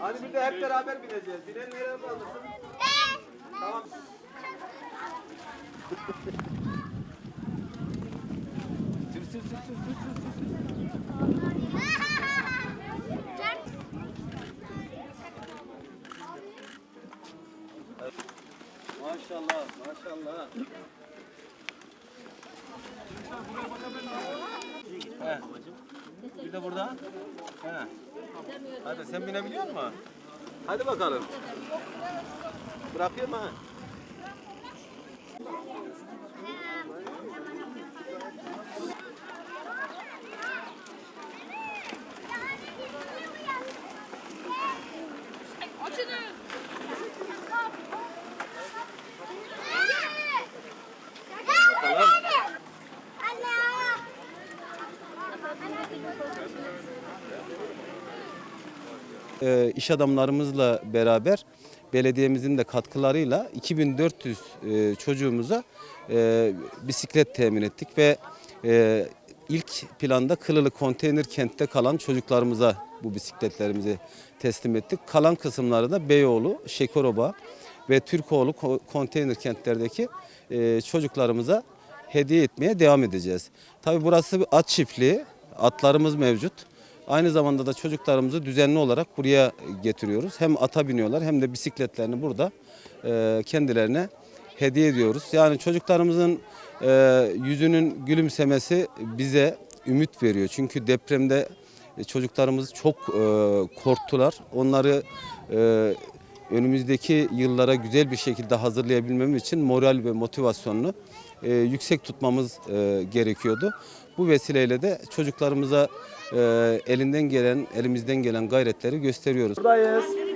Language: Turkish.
Hadi bir de hep beraber bineceğiz. Binen nereye kaldırsın? Tamam. sür sür sür sür sür sür sür. Maşallah maşallah. He. Bir de burada. He. Hadi sen binebiliyor musun? Hadi bakalım. Bırakıyorum ha. E, iş adamlarımızla beraber belediyemizin de katkılarıyla 2400 e, çocuğumuza e, bisiklet temin ettik ve e, ilk planda Kılılı konteyner kentte kalan çocuklarımıza bu bisikletlerimizi teslim ettik. Kalan kısımları da Beyoğlu, Şekeroba ve Türkoğlu ko- konteyner kentlerdeki e, çocuklarımıza hediye etmeye devam edeceğiz. Tabii burası bir at çiftliği, atlarımız mevcut. Aynı zamanda da çocuklarımızı düzenli olarak buraya getiriyoruz. Hem ata biniyorlar hem de bisikletlerini burada e, kendilerine hediye ediyoruz. Yani çocuklarımızın e, yüzünün gülümsemesi bize ümit veriyor. Çünkü depremde çocuklarımız çok e, korktular. Onları e, önümüzdeki yıllara güzel bir şekilde hazırlayabilmemiz için moral ve motivasyonunu e, yüksek tutmamız e, gerekiyordu. Bu vesileyle de çocuklarımıza e, elinden gelen, elimizden gelen gayretleri gösteriyoruz. Buradayız.